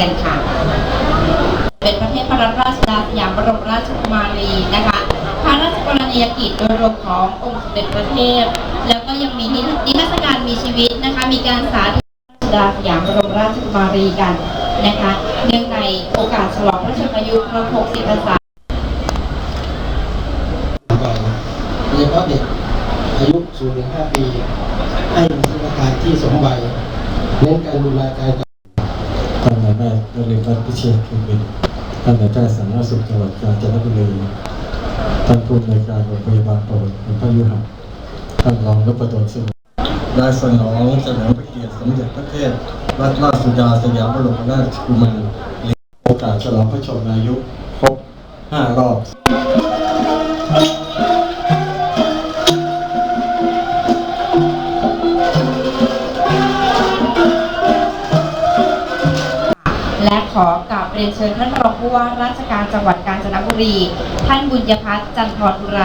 กันค่ะ เป็นประเทศพระราชดาสยามบรมราชกุมารีนะคะพระราชกรณียกิจโดยรวมขององค์สมเด็จพระเทพ แล้วก็ยังมีนิทรรศการมีชีวิตนะคะ มีการสาธิตสุดาสยามบรมราชกุมารีกันนะคะ เนื่องในโอกาสฉลองพระชนมายุครบ60พรรษาโดยเฉพาะเด็กอายุ0-5ปี ให้มีพัฒนาการที่สมวัยเน้นการดูแลการ ท่านนายแพทย์นรินทร์พิเชษฐ์คุณเป็นท่านนายแพทย์สาธารณสุขจังหวัดกาญจนบุรีท่านผู้อำนวยการโรงพยาบาลประวัติคุณพยุหะท่านรองนพดลสุขได้สนองเสนอพระเกียรติสมเด็จพระเทพรัตนราชสุดาสยามบรมราชกุมารโอกาสฉลองพระชนมายุครบ5รอบ และขอกราบเรียนเชิญท่านรองผู้ว่าราชการจังหวัดกาญจนบุรี ท่านบุญยพัฒน์จันทรอุไร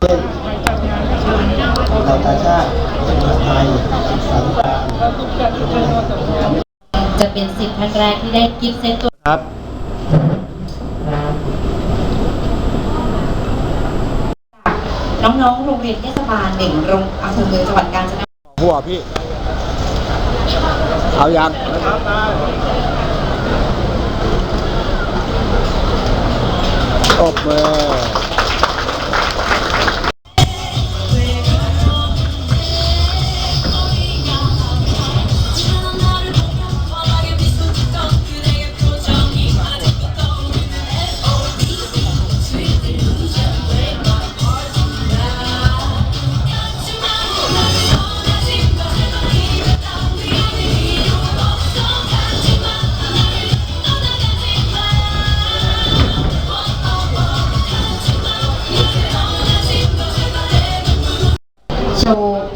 เช่นเราตาชาติมหาไทยศึกษาธิการจะเป็นสิบท่านแรกที่ได้กิฟต์เซตตัวครับ น้องๆ โรงเรียนเทศบาลหนึ่งโรงอำเภอเมืองจังหวัดกาญจนบุรีหัวพี่ เอายังอบมือ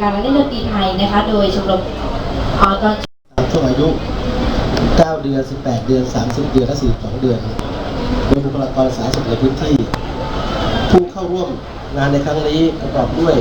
การเล่นดนตรีไทยนะคะ โดยชมรมออตตามช่วงอายุ 9 เดือน 18 เดือน 30 เดือนและ 42 เดือนโดยบุคลากรสาธารณสุขในพื้นที่ ผู้เข้าร่วมงานในครั้งนี้ประกอบด้วย